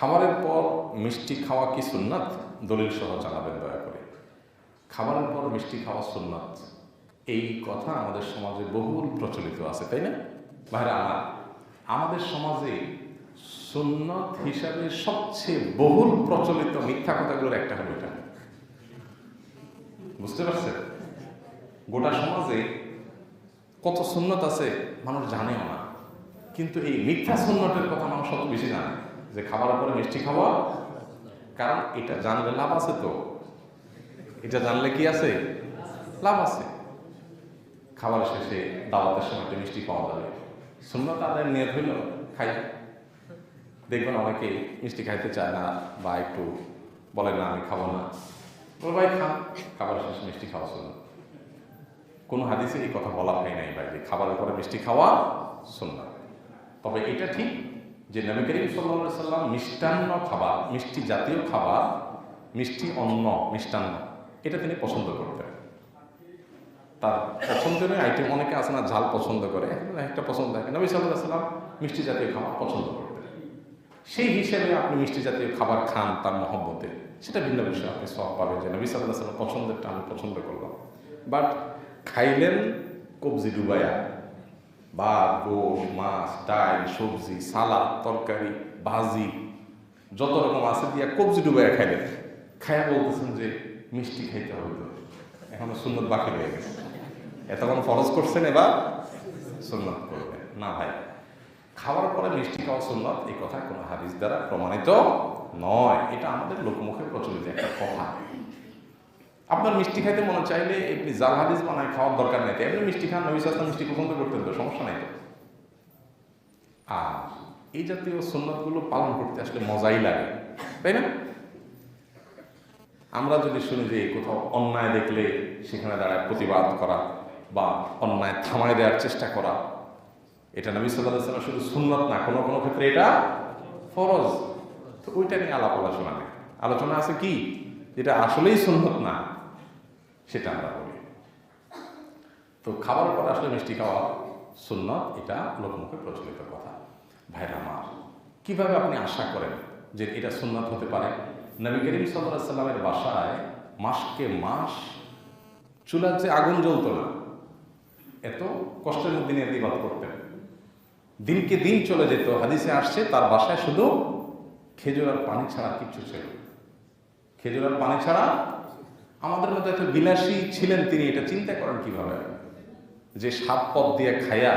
খাবারের পর মিষ্টি খাওয়া কি সুন্নাত? দলিল সহ জানাবেন দয়া করে। খাবারের পর মিষ্টি খাওয়া সুন্নাত। এই কথা আমাদের সমাজে বহুল প্রচলিত আছে, তাই না? ভাইরা, আমার, আমাদের সমাজে সুন্নত হিসাবে সবচেয়ে বহুল প্রচলিত মিথ্যা কথাগুলোর একটা হলো এটা। বুঝতে পারছেন? গোটা সমাজে কত সুন্নত আছে মানুষ জানেও না। কিন্তু এই মিথ্যা সুন্নতের কথা মানুষ সব বেশি জানে যে খাবার পরে মিষ্টি খাওয়া? কারণ এটা জানলে লাভ আছে তো। এটা জানলে কি আছে? লাভ আছে। খাবার শেষে দাওয়াতের সময় একটা মিষ্টি পাওয়া যাবে। সুন্নত তাদের নিয়ত হইল, খাই। দেখবেন অনেকে মিষ্টি খাইতে চায় না বা একটু বলে, না, আমি খাব না। বলে, ভাই, খান। খাবার শেষে মিষ্টি খাওয়া শুনুন কোনো হাদিসে এই কথা বলা হয় নাই ভাই খাবারের পরে মিষ্টি খাওয়া সুন্না তবে এটা ঠিক যে নবী করিম সাল্লা সাল্লাম মিষ্টান্ন খাবার, মিষ্টি জাতীয় খাবার, মিষ্টি অন্ন, মিষ্টান্ন, এটা তিনি পছন্দ করতেন। তার পছন্দের আইটেম অনেকে আছে না, ঝাল পছন্দ করে একটা পছন্দ থাকে নবী সাল্লাহ সাল্লাম মিষ্টি জাতীয় খাবার পছন্দ করতেন। সেই হিসেবে আপনি মিষ্টি জাতীয় খাবার খান তার মহব্বতে। সেটা ভিন্ন বিষয়, আপনি সব পাবেন যে নবী সাল্লাহ সাল্লাম পছন্দেরটা আমি পছন্দ করলাম। বাট খাইলেন কবজি ডুবাইয়া। বা গোশ মাছ, ডাল, সবজি, সালাদ, তরকারি, ভাজি, যত রকম আছে দিয়া কবজি ডুবাইয়া খাইলেন খাইয়া বলতেছেন যে মিষ্টি খাইতে হবে এখনও সুন্নত বাকি রয়ে গেছে। এতক্ষণ ফরজ করছেন এবার সুন্নত করবেন। না ভাই, খাওয়ার পরে মিষ্টি খাওয়া সুন্নত, এই কথা কোনো হাদিস দ্বারা প্রমাণিত নয়। এটা আমাদের লোকমুখে প্রচলিত একটা কথা। আপনার মিষ্টি খাইতে মনে চাইলে এমনি জাল হাদিস বানায় খাওয়ার দরকার নেই। এমনি মিষ্টি খান, নবী সাস্তা মিষ্টি পছন্দ করতেন তো? সমস্যা নাই আর এই জাতীয় সুন্নতগুলো পালন করতে আসলে মজাই লাগে, তাই না? আমরা যদি শুনি যে কোথাও অন্যায় দেখলে সেখানে দাঁড়ায় প্রতিবাদ করা বা অন্যায় থামায় দেওয়ার চেষ্টা করা, এটা নবী সাল্লাহ সাল্লাম শুধু সুন্নত না, কোনো কোনো ক্ষেত্রে এটা ফরজ। তো ওইটা নিয়ে আলাপ আলোচনা নেই। আলোচনা আছে কি? যেটা আসলেই সুন্নত না সেটা আমরা বলি। তো খাবার পর আসলে মিষ্টি খাওয়া সুন্নত, এটা লোকমুখে প্রচলিত কথা। ভাইরা আমার, কীভাবে আপনি আশা করেন যে এটা সুন্নত হতে পারে? নবী করিম সাল্লামের বাসায় মাসকে মাস চুলার যে আগুন জ্বলত না। এত কষ্টের মধ্যে নিয়ে দিবাদ করতেন। দিনকে দিন চলে যেত। হাদিসে আসছে, তার বাসায় শুধু খেজুর আর পানি ছাড়া কিচ্ছু ছিল খেজুর আর পানি ছাড়া আমাদের মতো এত বিলাসী ছিলেন তিনি, এটা চিন্তা করেন কীভাবে? যে সাত পথ দিয়ে খায়া,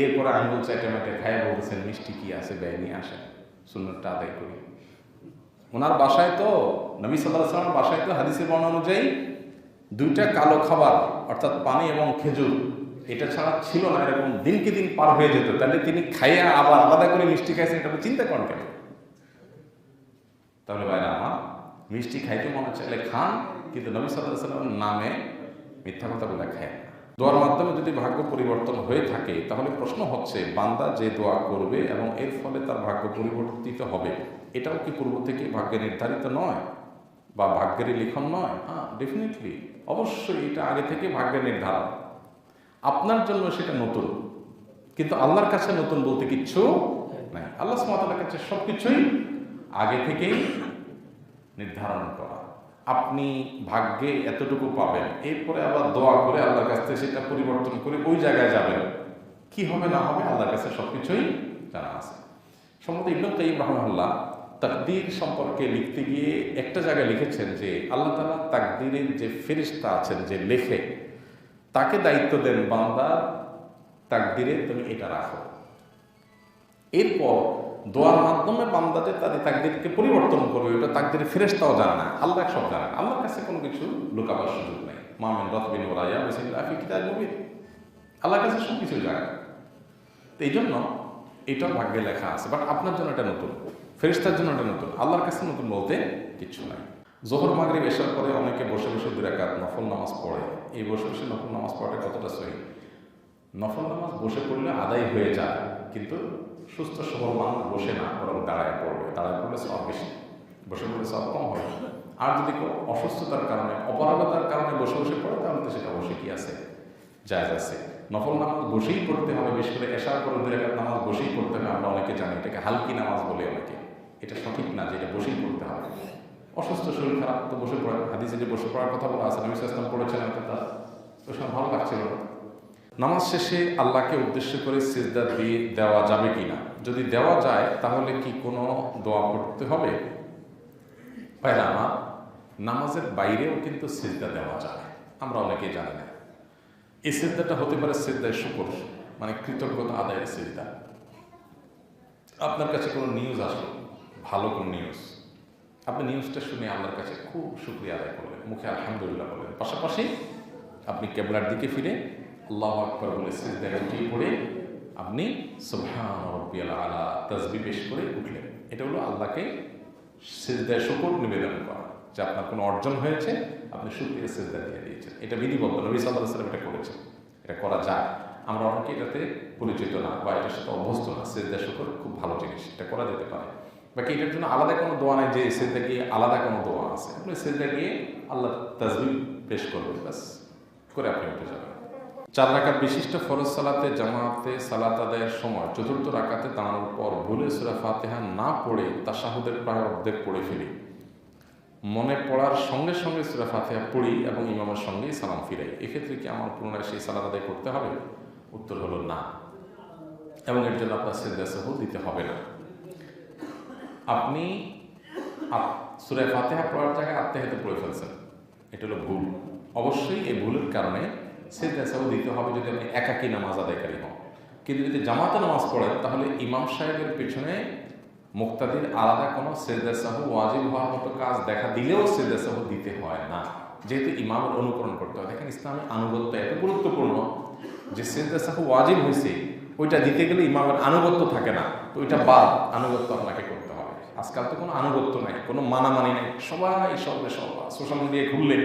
এরপরে আঙ্গুল চাইটে মাটে খায়া বলতেছেন, মিষ্টি কি আছে ব্যয় নিয়ে আসেন, সুন্নতটা আদায় করি। ওনার বাসায় তো, নবী সাল্লাহ সাল্লামের বাসায় তো হাদিসের বর্ণ অনুযায়ী দুইটা কালো খাবার, অর্থাৎ পানি এবং খেজুর, এটা ছাড়া ছিল না, এরকম দিনকে দিন পার হয়ে যেত। তাহলে তিনি খাইয়া আবার আলাদা করে মিষ্টি খাইছেন, এটা চিন্তা করেন কেন? তাহলে ভাইরা আমার মিষ্টি খাইতে মনে চাইলে খান কিন্তু নবী সাল্লাহ সাল্লামের নামে মিথ্যা কথা বলে খায় দোয়ার মাধ্যমে যদি ভাগ্য পরিবর্তন হয়ে থাকে তাহলে প্রশ্ন হচ্ছে বান্দা যে দোয়া করবে এবং এর ফলে তার ভাগ্য পরিবর্তিত হবে এটাও কি পূর্ব থেকে ভাগ্যে নির্ধারিত নয়? বা ভাগ্যেরই লিখন নয়? হ্যাঁ ডেফিনেটলি অবশ্যই এটা আগে থেকে ভাগ্যের নির্ধারণ। আপনার জন্য সেটা নতুন কিন্তু আল্লাহর কাছে নতুন বলতে কিচ্ছু নাই। আল্লাহ সুমাতার কাছে সব কিছুই আগে থেকেই নির্ধারণ করা। আপনি ভাগ্যে এতটুকু পাবেন। এরপরে আবার দোয়া করে আল্লাহর কাছ থেকে সেটা পরিবর্তন করে ওই জায়গায় যাবেন। কি হবে, না হবে, আল্লাহর কাছে সব কিছুই জানা আছে। সম্ভবত ইবনুল কাইম রহমাল্লাহ তাকদির সম্পর্কে লিখতে গিয়ে একটা জায়গায় লিখেছেন যে, আল্লাহ তালা তাকদিরের যে ফেরিস্তা আছেন, যে লেখে, তাকে দায়িত্ব দেন বান্দা, তাকদিরে তুমি এটা রাখো। এরপর দোয়ার মাধ্যমে বান্দাদের তাদের তাকদিরকে পরিবর্তন করবে, ওটা তাকদিরে ফেরেস্তাও জানে না, আল্লাহ সব জানে না। আল্লাহর কাছে কোনো কিছু লুকাবার সুযোগ নেই। মামেন রতবিন ওরাইয়া বিসমিল্লাহ ফি কিতাব মুবিন। আল্লাহর কাছে সব কিছু জানে তো এই জন্য এটা ভাগ্যে লেখা আছে বাট আপনার জন্য এটা নতুন ফেরিস্তার জন্য এটা নতুন, আল্লাহর কাছে নতুন বলতে কিছু নাই। জোহর, মাগরিব এসার পরে অনেকে বসে বসে দুরাকাত নফল নামাজ পড়ে। এই বসে বসে নফল নামাজ পড়াটা কতটা সহি? নফল নামাজ বসে পড়লে আদায় হয়ে যায়, কিন্তু সুস্থ, সবল মানুষ বসে না, বরং দাঁড়ায় পড়বে। দাঁড়ায় পড়লে সব বেশি। বসে পড়লে সব কম হবে আর যদি কেউ অসুস্থতার কারণে অপারগতার কারণে বসে বসে পড়ে, তাহলে তো সেটা বসে কি আছে? জায়জ আছে। নফল নামাজ বসেই পড়তে হবে, বিশেষ করে এশার করে দুই নামাজ বসেই পড়তে হবে। আমরা অনেকে জানি এটাকে হালকি নামাজ বলে অনেকে। এটা সঠিক না যে এটা বসেই পড়তে হবে। অসুস্থ, শরীর খারাপ, তো বসে পড়ে হাদিসে যে বসে পড়ার কথা বলা আছে, নবী ইসলাম পড়েছেন একটা তার ওই সময় ভালো লাগছিল না? নামাজ শেষে আল্লাহকে উদ্দেশ্য করে সিজদা দিয়ে দেওয়া যাবে কি না যদি দেওয়া যায়, তাহলে কি কোনো দোয়া করতে হবে? পায়রা আমার, নামাজের বাইরেও কিন্তু সিজদা দেওয়া যায়। আমরা অনেকেই জানি না। এই সিজদাটা হতে পারে সিজদায় শুকর মানে কৃতজ্ঞতা আদায়ের সিজদা। আপনার কাছে কোনো নিউজ আসলো? ভালো কোনো নিউজ আপনি নিউজটা শুনে আল্লাহর কাছে খুব শুক্রিয়া আদায় করলেন। মুখে আলহামদুলিল্লাহ বললেন। পাশাপাশি আপনি কেবলার দিকে ফিরে আল্লাহ আকবর বলে সিজদায় উঠিয়ে পড়ে আপনি সুবহান রব্বিয়াল আলা পেশ করে উঠলেন। এটা হলো আল্লাহকে সিজদায় শুকর নিবেদন করা, যে আপনার কোনো অর্জন হয়েছে, আপনি শুক্রিয়া সিজদা দিয়ে দিয়েছেন। এটা বিধিবদ্ধ, নবী সাল্লাহ সাল্লাম এটা করেছেন। এটা করা যায়। আমরা অনেকে এটাতে পরিচিত না বা এটার সাথে অভ্যস্ত না। সিজদা শুকর খুব ভালো জিনিস, এটা করা যেতে পারে। বাকি এটার জন্য আলাদা কোনো দোয়া নেই যে সেজদা গিয়ে আলাদা কোনো দোয়া আছে। আপনি সেজদা গিয়ে আল্লাহ তাজবি পেশ করবেন, ব্যাস, করে আপনি উঠে যাবেন। চার রাকাত বিশিষ্ট ফরজ সালাতে, জামাতে সালাত আদায়ের সময় চতুর্থ রাকাতে দাঁড়ানোর পর ভুলে সুরা ফাতেহা না পড়ে তাশাহুদের প্রায় অর্ধেক পড়ে ফেলি। মনে পড়ার সঙ্গে সঙ্গে সুরা ফাতেহা পড়ি এবং ইমামের সঙ্গেই সালাম ফিরাই। এক্ষেত্রে কি আমার পুনরায় সেই সালাত আদায় করতে হবে? উত্তর হলো না। এবং এর জন্য আপনার সেজদা সাহু দিতে হবে না। আপনি সুরে ফাতেহা পড়ার জায়গায় আত্মীয়তা পড়ে ফেলছেন। এটা হলো ভুল। অবশ্যই এই ভুলের কারণে সেজদা সাহু দিতে হবে যদি আপনি একাকী নামাজ আদায়কারী হন। কিন্তু যদি জামাতে নামাজ পড়েন, তাহলে ইমাম সাহেবের পেছনে মুক্তাদির আলাদা কোনো সেজদা সাহু ওয়াজিব হওয়ার মতো কাজ দেখা দিলেও সেজদা সাহু দিতে হয় না। যেহেতু ইমামের অনুকরণ করতে হয়। দেখেন ইসলামের আনুগত্য এত গুরুত্বপূর্ণ যে সেজদা সাহু ওয়াজিব হয়েছে, ওইটা দিতে গেলে ইমামের আনুগত্য থাকে না। তো ওইটা বাদ, আনুগত্য আপনাকে করতে হবে। আজকাল তো কোনো আনুগত্য নাই, কোনো মানামানি নেই। সবাই সবে সব সোশ্যাল মিডিয়ায় ঘুরলে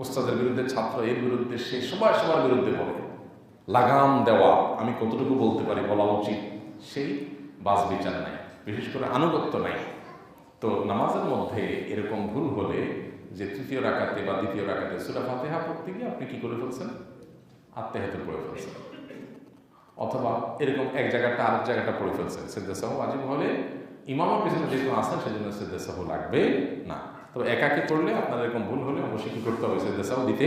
ওস্তাদের বিরুদ্ধে, ছাত্র এর বিরুদ্ধে, সে সবাই সবার বিরুদ্ধে বলে। লাগাম দেওয়া, আমি কতটুকু বলতে পারি বলা উচিত? সেই বাস বিচার নাই, বিশেষ করে আনুগত্য নাই। তো নামাজের মধ্যে এরকম ভুল হলে যে তৃতীয় রাকাতে বা দ্বিতীয় রাকাতে সুরা ফাতেহা পড়তে গিয়ে আপনি কি করে ফেলছেন? আত্মীয়তে পড়ে ফেলছেন। অথবা এরকম এক জায়গাটা আরেক জায়গাটা পড়ে ফেলছেন। সেদ্দাসাহ আজিব হলে ইমামের পিছনে যেগুলো আসেন সেজন্য সেদ্দাসাহ লাগবে না। তবে একাকে করলে আপনার এরকম ভুল হলে অবশ্যই কী করতে হবে? সেদ্দাসাহ দিতে